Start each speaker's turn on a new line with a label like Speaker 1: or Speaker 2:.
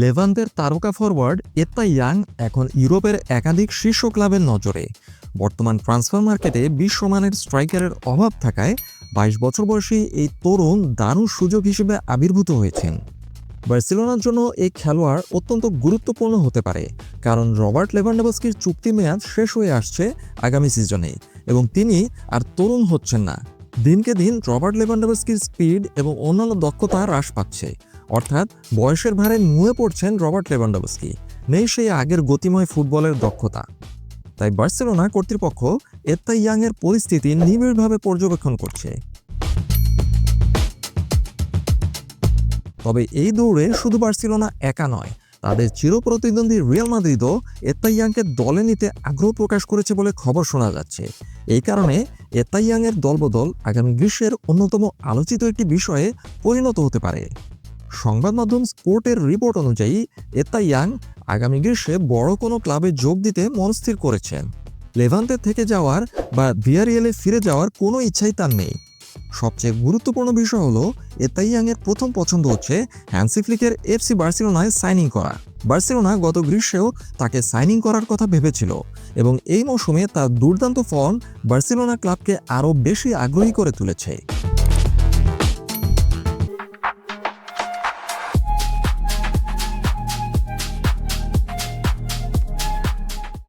Speaker 1: লেভান্তের তারকা forward এত্তা young এখন ইউরোপের একাধিক শীর্ষ ক্লাবের নজরে। বর্তমান ট্রান্সফার মার্কেটে বিশ্বমানের স্ট্রাইকারের অভাব থাকায় বাইশ বছর বয়সী এই তরুণ দারুণ সুযোগ হিসেবে আবির্ভূত হয়েছেন। বার্সেলোনার জন্য এই খেলোয়াড় অত্যন্ত গুরুত্বপূর্ণ হতে পারে, কারণ রবার্ট লেভানডাবস্কির চুক্তি মেয়াদ শেষ হয়ে আসছে আগামী সিজনে এবং তিনি আর তরুণ হচ্ছেন না। দিনকে দিন রবার্ট লেভানডাবস্কির স্পিড এবং অন্যান্য দক্ষতা হ্রাস পাচ্ছে। অর্থাৎ বয়সের ভারে নুয়ে পড়ছেন রবার্ট লেভানডাবস্কি নেই সেই আগের গতিময় ফুটবলের দক্ষতা। তাই বার্সেলোনা কর্তৃপক্ষ এত্তা ইয়াংয়ের পরিস্থিতি নিবিড়ভাবে পর্যবেক্ষণ করছে। তবে এই দৌড়ে শুধু বার্সেলোনা একা নয়, তাদের চিরপ্রতিদ্বন্দ্বী রিয়াল মাদ্রিদও এত্তাইয়াংকে দলে নিতে আগ্রহ প্রকাশ করেছে বলে খবর শোনা যাচ্ছে। এই কারণে এত্তাইয়াংয়ের দলবদল আগামী গ্রীষ্মের অন্যতম আলোচিত একটি বিষয়ে পরিণত হতে পারে। সংবাদ মাধ্যম স্পোর্টের রিপোর্ট অনুযায়ী এত্তাইয়াং আগামী গ্রীষ্মে বড় কোনো ক্লাবে যোগ দিতে মনস্থির করেছেন। লেভান্তে থেকে যাওয়ার বা ভিয়ারিয়েলে ফিরে যাওয়ার কোনো ইচ্ছাই তার নেই। সবচেয়ে গুরুত্বপূর্ণ বিষয় হলো এতাইয়াংয়ের প্রথম পছন্দ হচ্ছে হ্যান্সি ফ্লিকের এফসি বার্সেলোনায় সাইনিং করা। বার্সেলোনা গত গ্রীষ্মেও তাকে সাইনিং করার কথা ভেবেছিল এবং এই মৌসুমে তার দুর্দান্ত ফর্ম বার্সেলোনা ক্লাবকে আরও বেশি আগ্রহী করে তুলেছে।